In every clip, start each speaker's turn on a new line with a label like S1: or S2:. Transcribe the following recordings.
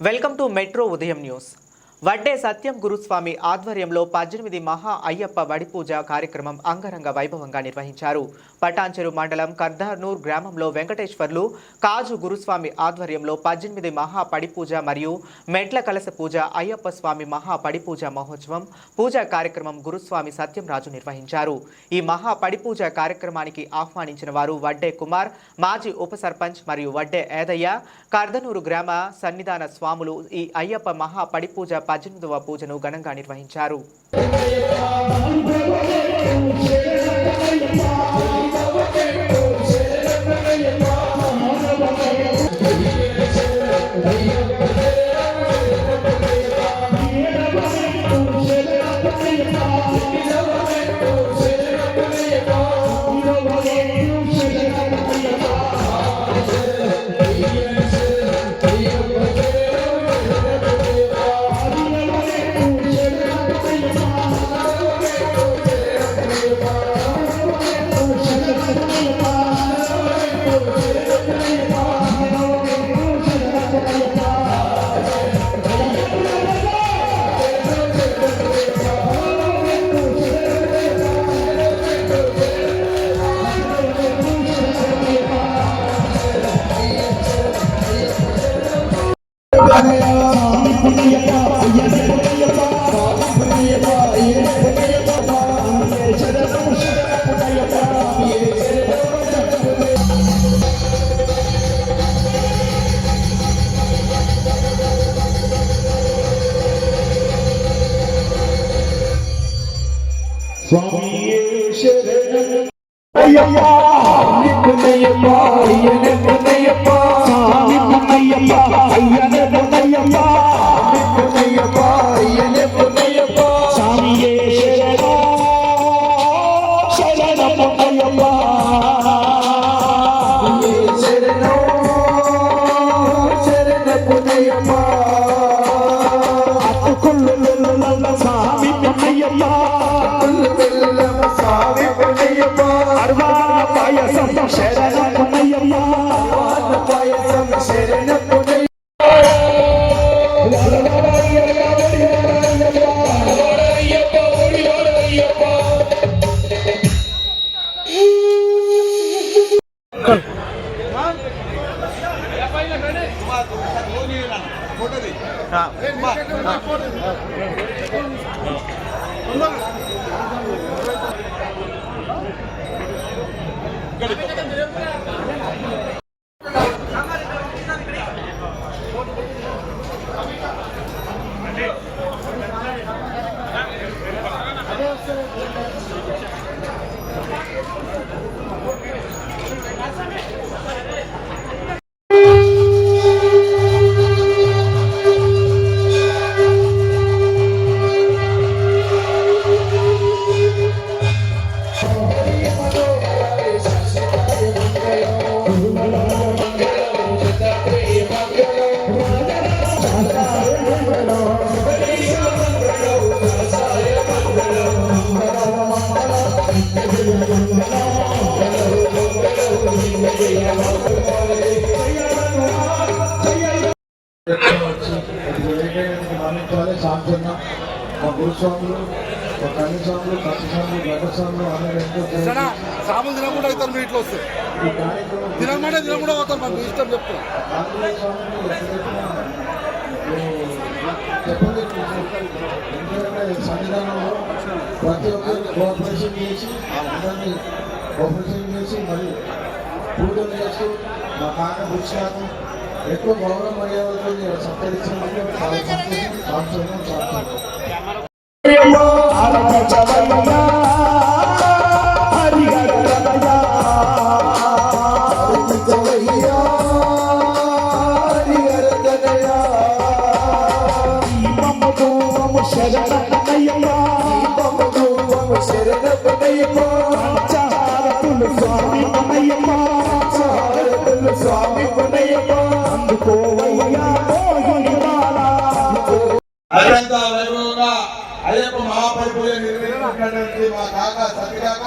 S1: Welcome to metro ఉదయం news Vadde సత్యం గురుస్వామి ఆధ్వర్యంలో పద్దెనిమిది మహా అయ్యప్ప వడిపూజ కార్యక్రమం అంగరంగ వైభవంగా నిర్వహించారు. పటాన్చెరు మండలం కర్దార్నూర్ గ్రామంలో వెంకటేశ్వర్లు కాజు గురుస్వామి ఆధ్వర్యంలో పద్దెనిమిది మహా పడిపూజ మరియు మెట్ల కలస పూజ అయ్యప్ప స్వామి మహా పడిపూజ మహోత్సవం పూజా కార్యక్రమం గురుస్వామి సత్యంరాజు నిర్వహించారు. ఈ మహా పడిపూజ కార్యక్రమానికి ఆహ్వానించిన వారు వడ్డే కుమార్ మాజీ ఉప సర్పంచ్ మరియు వడ్డే ఏదయ్య కర్దనూరు గ్రామ సన్నిధాన స్వాములు ఈ అయ్యప్ప మహా పడిపూజ పద్దెనిమిదవ పూజను ఘనంగా నిర్వహించారు.
S2: శరణం అయ్యప్ప నిన్నయ్యప్ప అయ్యనయ్యప్ప స్వామి அருவா பாயசம் சரண புனையம்மா பாயசம் சரண புனைய போட்டது പങ്കെടുക്കും
S3: మానించాలి మా గురుస్వాములు మా కన్య స్వాములు అందరూ ఎంతో
S4: తినకుండా అవుతారు వస్తే తినకుండా మాకు ఇష్టం చెప్తున్నా
S3: చెప్పండి. ఎందుకంటే ప్రతి ఒక్కరికి కోఆపరేషన్ చేసి అందరినీ కోఆపరేషన్ చేసి మరి పూజలు చేసి మా కాక పురుషులకు ఎక్కువ గౌరవ మర్యాదలతో సత్కరించినందుకు చాలా సంతోషం సంతోషం. సంతోషం
S5: అత్యంత వైభవంగా అయ్యప్ప. మహాపరిపూజ నిర్వహించినటువంటి మా కాక సత్యకాక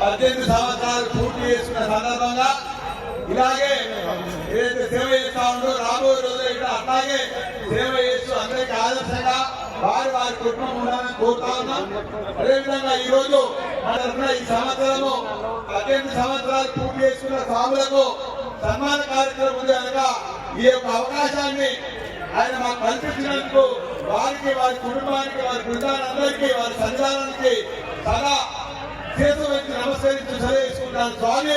S5: పద్దెనిమిది సంవత్సరాలు పూర్తి చేసుకున్న సందర్భంగా ఇలాగే ఏదైతే సేవ చేస్తా ఉందో రాబోయే రోజుల్లో ఇక్కడ అట్లాగే సేవ చేస్తూ అందరికీ ఆదర్శంగా వారి వారి కుటుంబం ఉండాలని కోరుతా ఉన్నాం. అదేవిధంగా ఈ రోజు మన ఈ సంవత్సరము పద్దెనిమిది సంవత్సరాలు పూర్తి చేసుకున్న స్వాములకు సన్మాన కార్యక్రమం ఉంది కనుక ఈ యొక్క అవకాశాన్ని ఆయన మాకు కల్పించినందుకు వారికి వారి కుటుంబానికి వారి బృందాలందరికీ వారి సంచారానికి సదా చేతులు వచ్చి నమస్కరించి సెలవు చేసుకుంటాను. స్వామి